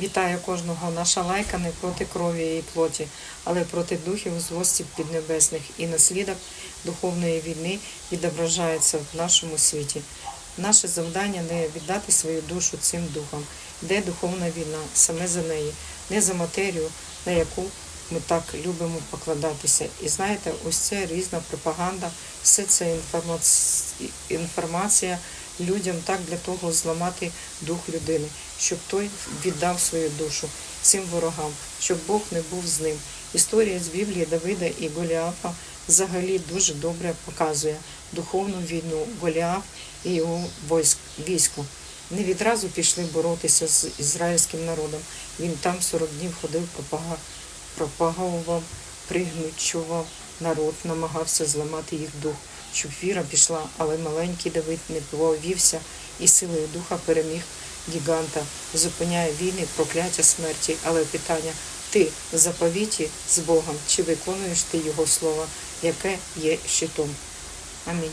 Вітаю кожного. Наша лайка не проти крові і плоті, але проти духів злості піднебесних і наслідок духовної війни відображається в нашому світі. Наше завдання не віддати свою душу цим духам, де духовна війна, саме за неї, не за матерію, на яку ми так любимо покладатися. І знаєте, ось це різна пропаганда, все це інформація людям так для того зламати дух людини, щоб той віддав свою душу цим ворогам, щоб Бог не був з ним. Історія з Біблії Давида і Голіафа взагалі дуже добре показує духовну війну Голіаф і його войск, військо. Не відразу пішли боротися з ізраїльським народом. Він там 40 днів ходив, пропаговував, пригнучував народ, намагався зламати їх дух, щоб віра пішла, але маленький Давид не повівся і силою духа переміг гіганта, зупиняє війни, прокляття смерті. Але питання: ти в заповіті з Богом, чи виконуєш ти Його слово, яке є щитом? Амінь.